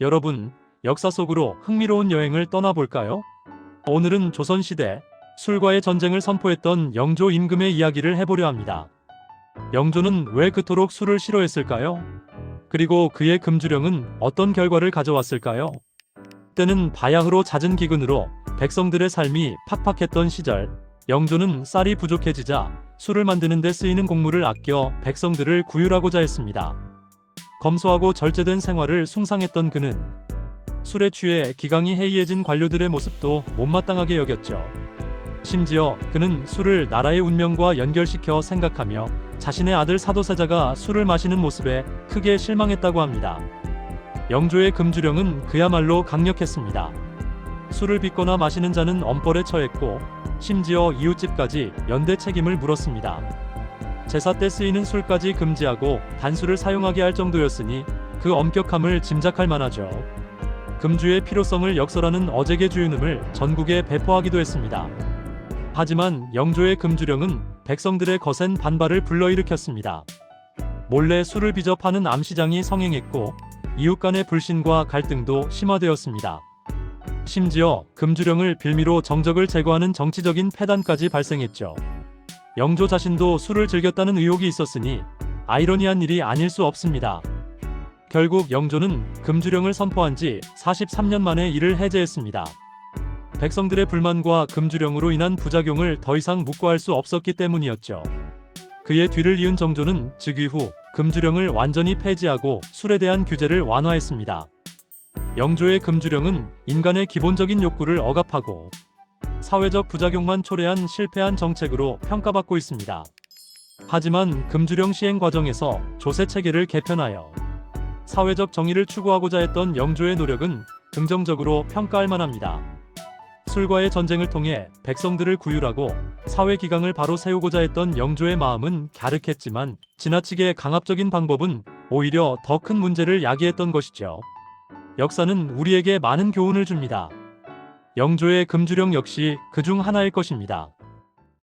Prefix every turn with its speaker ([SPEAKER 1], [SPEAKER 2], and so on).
[SPEAKER 1] 여러분, 역사 속으로 흥미로운 여행을 떠나볼까요? 오늘은 조선시대 술과의 전쟁을 선포했던 영조 임금의 이야기를 해보려 합니다. 영조는 왜 그토록 술을 싫어했을까요? 그리고 그의 금주령은 어떤 결과를 가져왔을까요? 때는 바야흐로 잦은 기근으로 백성들의 삶이 팍팍했던 시절, 영조는 쌀이 부족해지자 술을 만드는 데 쓰이는 곡물을 아껴 백성들을 구휼하고자 했습니다. 검소하고 절제된 생활을 숭상했던 그는 술에 취해 기강이 해이해진 관료들의 모습도 못마땅하게 여겼죠. 심지어 그는 술을 나라의 운명과 연결시켜 생각하며 자신의 아들 사도세자가 술을 마시는 모습에 크게 실망했다고 합니다. 영조의 금주령은 그야말로 강력했습니다. 술을 빚거나 마시는 자는 엄벌에 처했고 심지어 이웃집까지 연대 책임을 물었습니다. 제사 때 쓰이는 술까지 금지하고 단술을 사용하게 할 정도였으니 그 엄격함을 짐작할 만하죠. 금주의 필요성을 역설하는 어제계 주윤음을 전국에 배포하기도 했습니다. 하지만 영조의 금주령은 백성들의 거센 반발을 불러일으켰습니다. 몰래 술을 빚어 파는 암시장이 성행했고 이웃 간의 불신과 갈등도 심화되었습니다. 심지어 금주령을 빌미로 정적을 제거하는 정치적인 패단까지 발생했죠. 영조 자신도 술을 즐겼다는 의혹이 있었으니 아이러니한 일이 아닐 수 없습니다. 결국 영조는 금주령을 선포한 지 43년 만에 이를 해제했습니다. 백성들의 불만과 금주령으로 인한 부작용을 더 이상 묵과할 수 없었기 때문이었죠. 그의 뒤를 이은 정조는 즉위 후 금주령을 완전히 폐지하고 술에 대한 규제를 완화했습니다. 영조의 금주령은 인간의 기본적인 욕구를 억압하고 사회적 부작용만 초래한 실패한 정책으로 평가받고 있습니다. 하지만 금주령 시행 과정에서 조세 체계를 개편하여 사회적 정의를 추구하고자 했던 영조의 노력은 긍정적으로 평가할 만합니다. 술과의 전쟁을 통해 백성들을 구휼하고 사회 기강을 바로 세우고자 했던 영조의 마음은 갸륵했지만 지나치게 강압적인 방법은 오히려 더 큰 문제를 야기했던 것이죠. 역사는 우리에게 많은 교훈을 줍니다. 영조의 금주령 역시 그 중 하나일 것입니다.